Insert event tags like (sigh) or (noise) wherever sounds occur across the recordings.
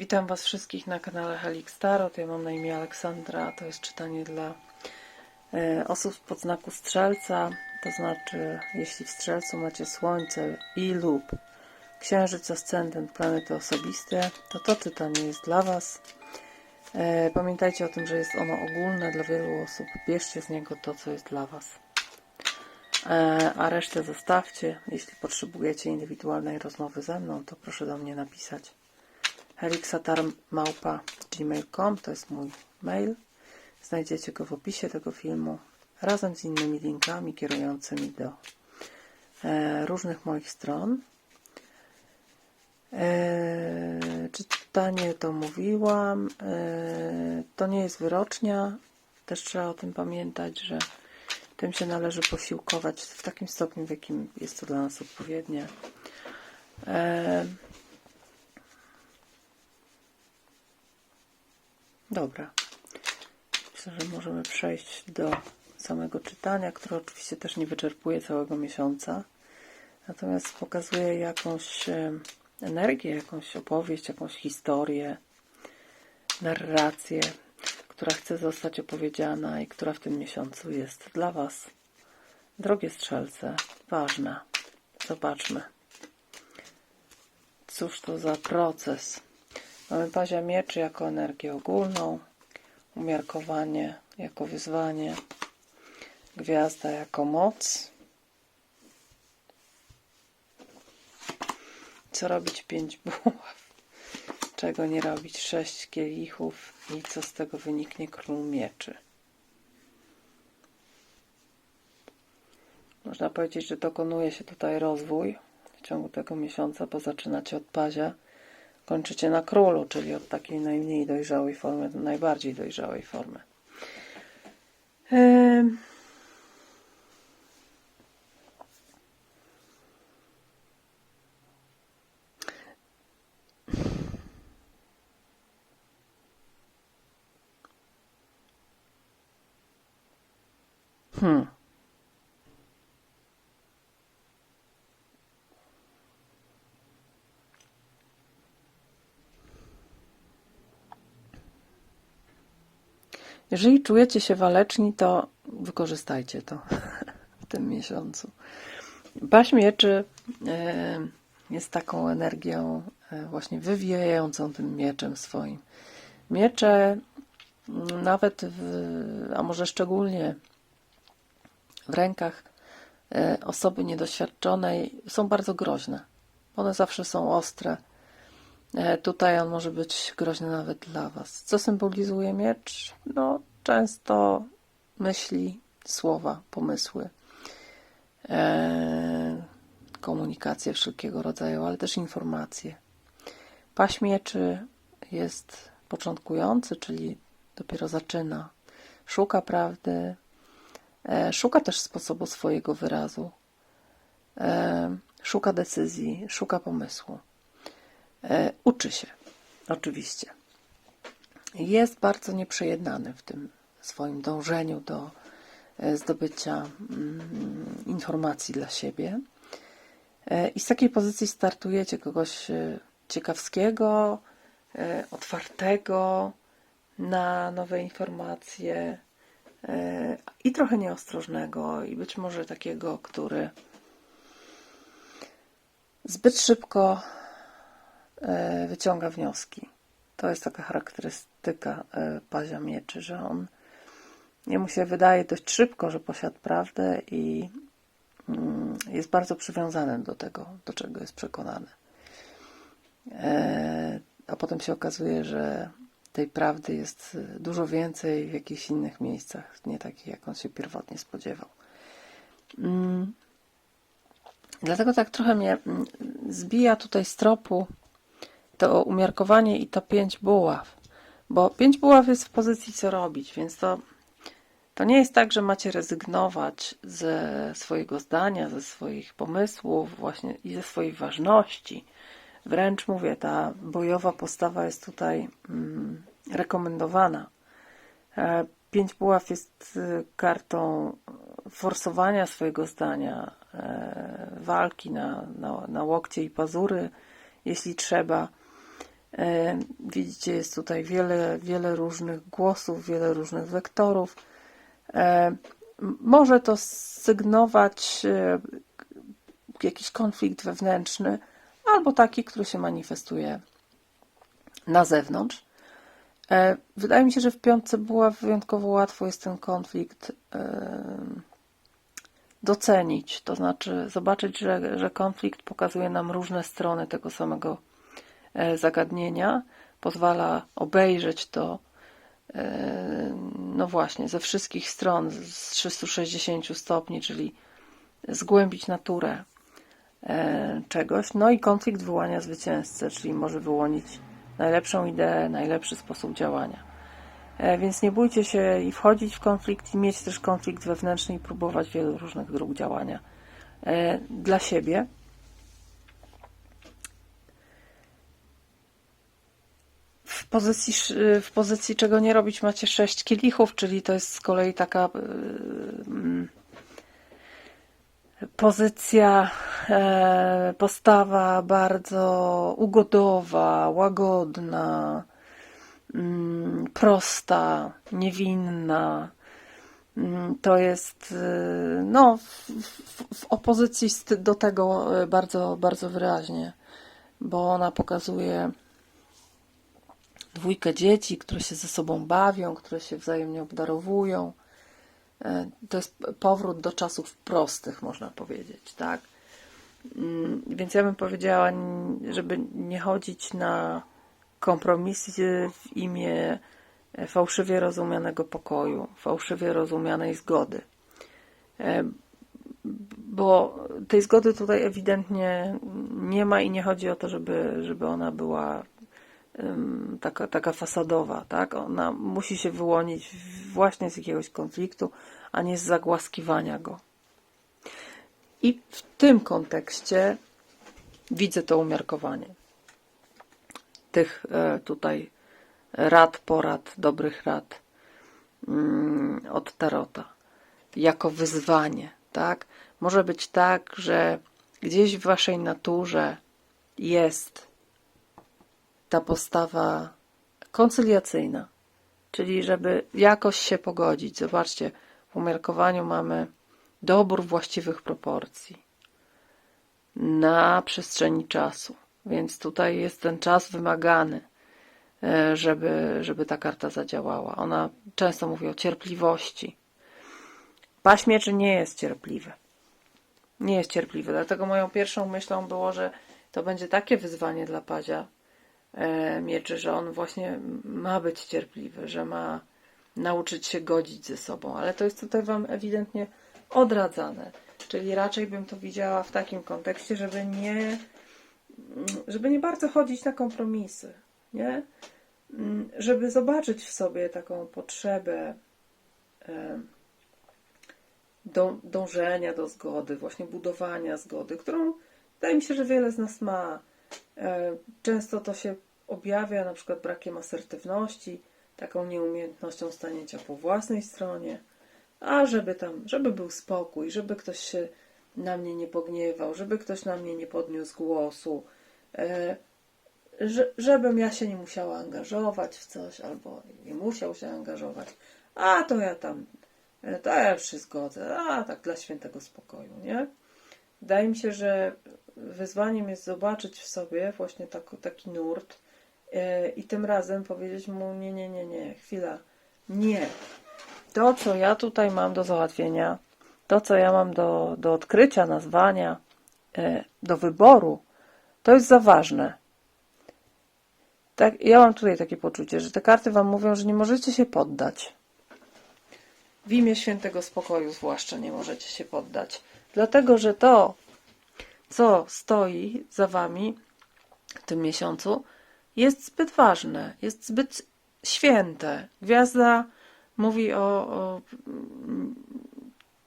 Witam Was wszystkich na kanale Helix Tarot. Ja mam na imię Aleksandra. To jest czytanie dla e, osób pod znaku Strzelca. To znaczy, jeśli w Strzelcu macie Słońce i lub Księżyc, Ascendent, planety osobiste, to to czytanie jest dla Was. E, pamiętajcie o tym, że jest ono ogólne dla wielu osób. Bierzcie z niego to, co jest dla Was. E, a resztę zostawcie. Jeśli potrzebujecie indywidualnej rozmowy ze mną, to proszę do mnie napisać helixatarmałpa.gmail.com to jest mój mail. Znajdziecie go w opisie tego filmu razem z innymi linkami kierującymi do e, różnych moich stron. E, czytanie to mówiłam. E, to nie jest wyrocznia. Też trzeba o tym pamiętać, że tym się należy posiłkować w takim stopniu, w jakim jest to dla nas odpowiednie. E, Dobra. Myślę, że możemy przejść do samego czytania, które oczywiście też nie wyczerpuje całego miesiąca. Natomiast pokazuje jakąś e, energię, jakąś opowieść, jakąś historię, narrację, która chce zostać opowiedziana i która w tym miesiącu jest dla Was, drogie strzelce, ważna. Zobaczmy. Cóż to za proces? Mamy pazia mieczy jako energię ogólną, umiarkowanie jako wyzwanie, gwiazda jako moc. Co robić pięć (laughs) buław? Czego nie robić sześć kielichów i co z tego wyniknie król mieczy? Można powiedzieć, że dokonuje się tutaj rozwój w ciągu tego miesiąca, bo zaczynacie od pazia kończycie na królu, czyli od takiej najmniej dojrzałej formy do najbardziej dojrzałej formy. Hmm. Jeżeli czujecie się waleczni, to wykorzystajcie to w tym miesiącu. Paść mieczy e, jest taką energią e, właśnie wywijającą tym mieczem swoim. Miecze mm, nawet, w, a może szczególnie w rękach e, osoby niedoświadczonej są bardzo groźne. One zawsze są ostre. Tutaj on może być groźny nawet dla Was. Co symbolizuje miecz? No, często myśli, słowa, pomysły, e, komunikacje wszelkiego rodzaju, ale też informacje. Paść mieczy jest początkujący, czyli dopiero zaczyna. Szuka prawdy, e, szuka też sposobu swojego wyrazu, e, szuka decyzji, szuka pomysłu. E, uczy się, oczywiście. Jest bardzo nieprzejednany w tym swoim dążeniu do e, zdobycia mm, informacji dla siebie. E, I z takiej pozycji startujecie kogoś ciekawskiego, otwartego na nowe informacje i trochę nieostrożnego, i być może takiego, który zbyt szybko wyciąga wnioski. To jest taka charakterystyka e, pazia mieczy, że on jemu się wydaje dość szybko, że posiadł prawdę i mm, jest bardzo przywiązany do tego, do czego jest przekonany. E, a potem się okazuje, że tej prawdy jest dużo więcej w jakichś innych miejscach, nie takich, jak on się pierwotnie spodziewał. Mm. Dlatego tak trochę mnie mm, zbija tutaj z tropu to umiarkowanie i to pięć buław. Bo pięć buław jest w pozycji co robić, więc to, to nie jest tak, że macie rezygnować ze swojego zdania, ze swoich pomysłów właśnie i ze swojej ważności. Wręcz mówię, ta bojowa postawa jest tutaj mm, rekomendowana. E, pięć buław jest y, kartą forsowania swojego zdania, e, walki na, na, na łokcie i pazury, jeśli trzeba Widzicie, jest tutaj wiele, wiele różnych głosów, wiele różnych wektorów. E, Może to sygnować e, jakiś konflikt wewnętrzny, albo taki, który się manifestuje na zewnątrz. E, Wydaje mi się, że w piątce była wyjątkowo łatwo jest ten konflikt docenić, to znaczy zobaczyć, że, że konflikt pokazuje nam różne strony tego samego e, zagadnienia, pozwala obejrzeć to, e, no właśnie, ze wszystkich stron, z 360 stopni, czyli zgłębić naturę e, czegoś. No i konflikt wyłania zwycięzcę, czyli może wyłonić najlepszą ideę, najlepszy sposób działania. E, Więc nie bójcie się i wchodzić w konflikt, i mieć też konflikt wewnętrzny, i próbować wielu różnych dróg działania e, dla siebie. Pozycji, sz- w pozycji czego nie robić macie sześć kielichów, czyli to jest z kolei taka y, mm, pozycja, e, postawa bardzo ugodowa, łagodna, mm, prosta, niewinna. Mm, To jest y, no, w, w, opozycji do tego y, bardzo, bardzo wyraźnie, bo ona pokazuje dwójkę dzieci, które się ze sobą bawią, które się wzajemnie obdarowują. E, To jest powrót do czasów prostych, można powiedzieć, tak? Mm, Więc ja bym powiedziała, żeby nie chodzić na kompromisy w imię e, fałszywie rozumianego pokoju, fałszywie rozumianej zgody. E, Bo tej zgody tutaj ewidentnie nie ma i nie chodzi o to, żeby, żeby ona była taka, taka fasadowa, tak? Ona musi się wyłonić właśnie z jakiegoś konfliktu, a nie z zagłaskiwania go. I w tym kontekście widzę to umiarkowanie tych e, tutaj rad, porad, dobrych rad mm, od Tarota jako wyzwanie, tak? Może być tak, że gdzieś w waszej naturze jest ta postawa koncyliacyjna, czyli żeby jakoś się pogodzić. Zobaczcie, w umiarkowaniu mamy dobór właściwych proporcji na przestrzeni czasu, więc tutaj jest ten czas wymagany, e, żeby, żeby ta karta zadziałała. Ona często mówi o cierpliwości. Paź mieczy nie jest cierpliwy. Nie jest cierpliwy, dlatego moją pierwszą myślą było, że to będzie takie wyzwanie dla Pazia mieczy, że on właśnie ma być cierpliwy, że ma nauczyć się godzić ze sobą, ale to jest tutaj Wam ewidentnie odradzane. Czyli raczej bym to widziała w takim kontekście, żeby nie, żeby nie bardzo chodzić na kompromisy, nie? Mm, Żeby zobaczyć w sobie taką potrzebę e, do, dążenia do zgody, właśnie budowania zgody, którą wydaje mi się, że wiele z nas ma. E, Często to się objawia na przykład brakiem asertywności, taką nieumiejętnością stanięcia po własnej stronie, a żeby tam, żeby był spokój, żeby ktoś się na mnie nie pogniewał, żeby ktoś na mnie nie podniósł głosu, e, że, żebym ja się nie musiała angażować w coś, albo nie musiał się angażować, a to ja tam, to ja się zgodzę, a tak dla świętego spokoju, nie? Wydaje mi się, że wyzwaniem jest zobaczyć w sobie właśnie tak, taki nurt e, i tym razem powiedzieć mu nie, nie, nie, nie, chwila, nie. To, co ja tutaj mam do załatwienia, to, co ja mam do, do odkrycia, nazwania, e, do wyboru, to jest za ważne. Tak, ja mam tutaj takie poczucie, że te karty Wam mówią, że nie możecie się poddać. W imię świętego spokoju zwłaszcza nie możecie się poddać. Dlatego, że to, co stoi za Wami w tym miesiącu, jest zbyt ważne, jest zbyt święte. Gwiazda mówi o, o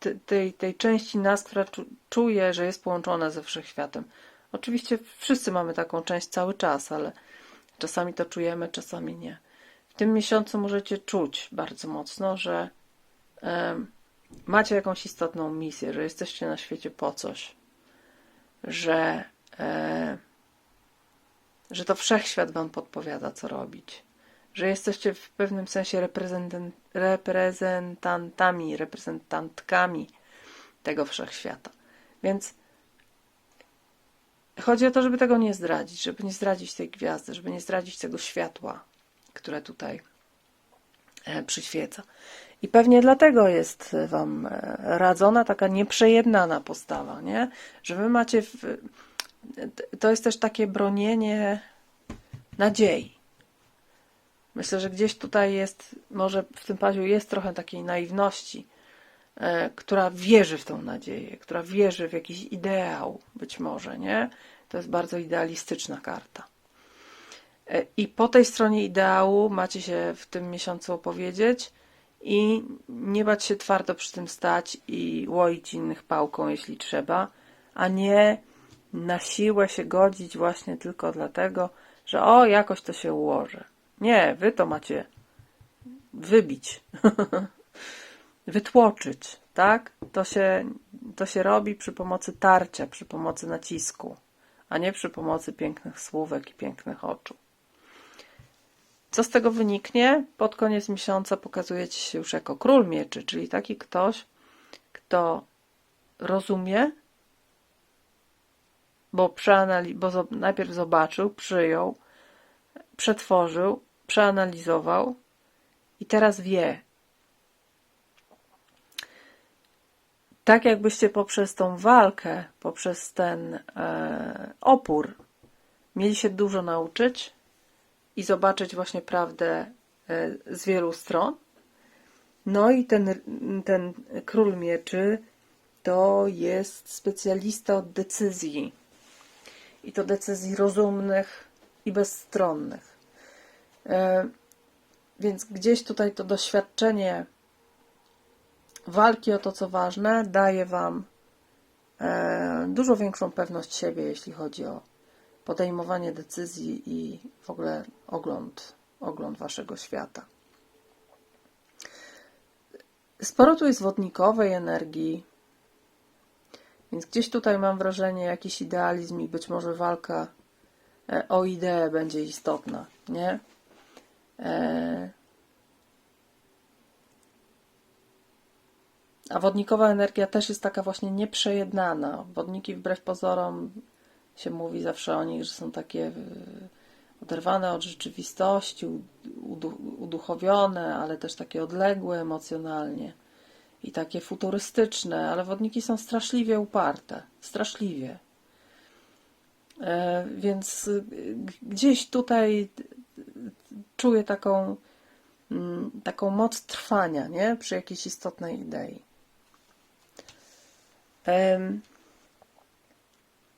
te- tej, tej części nas, która czu, czuje, że jest połączona ze wszechświatem. Oczywiście wszyscy mamy taką część cały czas, ale czasami to czujemy, czasami nie. W tym miesiącu możecie czuć bardzo mocno, że macie jakąś istotną misję, że jesteście na świecie po coś, że e, że to wszechświat wam podpowiada, co robić. Że jesteście w pewnym sensie reprezentan- reprezentantami, reprezentantkami tego wszechświata. Więc chodzi o to, żeby tego nie zdradzić, żeby nie zdradzić tej gwiazdy, żeby nie zdradzić tego światła, które tutaj e, przyświeca. I pewnie dlatego jest Wam e, radzona taka nieprzejednana postawa, nie? Że Wy macie. W... To jest też takie bronienie nadziei. Myślę, że gdzieś tutaj jest, może w tym paziu jest trochę takiej naiwności, e, która wierzy w tą nadzieję, która wierzy w jakiś ideał, być może, nie? To jest bardzo idealistyczna karta. E, I po tej stronie ideału macie się w tym miesiącu opowiedzieć i nie bać się twardo przy tym stać i łoić innych pałką, jeśli trzeba, a nie na siłę się godzić właśnie tylko dlatego, że o, jakoś to się ułoży. Nie, wy to macie wybić, (laughs) wytłoczyć, tak? To się, to się robi przy pomocy tarcia, przy pomocy nacisku, a nie przy pomocy pięknych słówek i pięknych oczu. Co z tego wyniknie? Pod koniec miesiąca pokazuje ci się już jako król mieczy, czyli taki ktoś, kto rozumie, bo, przeanali- bo zo- najpierw zobaczył, przyjął, przetworzył, przeanalizował i teraz wie. Tak jakbyście poprzez tą walkę, poprzez ten e, opór mieli się dużo nauczyć i zobaczyć właśnie prawdę e, z wielu stron. No i ten, ten król mieczy to jest specjalista od decyzji. I to decyzji rozumnych i bezstronnych. E, Więc gdzieś tutaj to doświadczenie walki o to, co ważne, daje Wam e, dużo większą pewność siebie, jeśli chodzi o podejmowanie decyzji i w ogóle ogląd, ogląd Waszego świata. Sporo tu jest wodnikowej energii, więc gdzieś tutaj mam wrażenie jakiś idealizm i być może walka e, o ideę będzie istotna, nie? E, A wodnikowa energia też jest taka właśnie nieprzejednana. Wodniki wbrew pozorom się mówi zawsze o nich, że są takie e, oderwane od rzeczywistości, udu- uduchowione, ale też takie odległe emocjonalnie i takie futurystyczne, ale wodniki są straszliwie uparte, straszliwie. E, Więc g- gdzieś tutaj czuję taką, mm, taką moc trwania, nie? Przy jakiejś istotnej idei.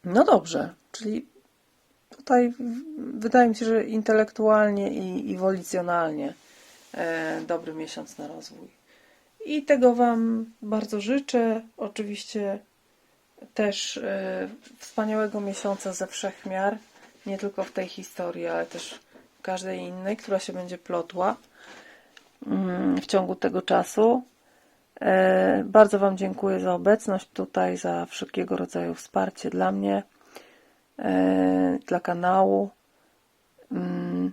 No dobrze, czyli tutaj wydaje mi się, że intelektualnie i, i wolicjonalnie e, dobry miesiąc na rozwój. I tego Wam bardzo życzę. Oczywiście też e, wspaniałego miesiąca ze wszechmiar, nie tylko w tej historii, ale też w każdej innej, która się będzie plotła mm, w ciągu tego czasu. E, Bardzo Wam dziękuję za obecność tutaj, za wszelkiego rodzaju wsparcie dla mnie, e, dla kanału. Mm,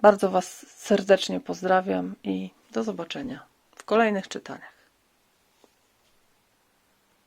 Bardzo Was serdecznie pozdrawiam i do zobaczenia w kolejnych czytaniach.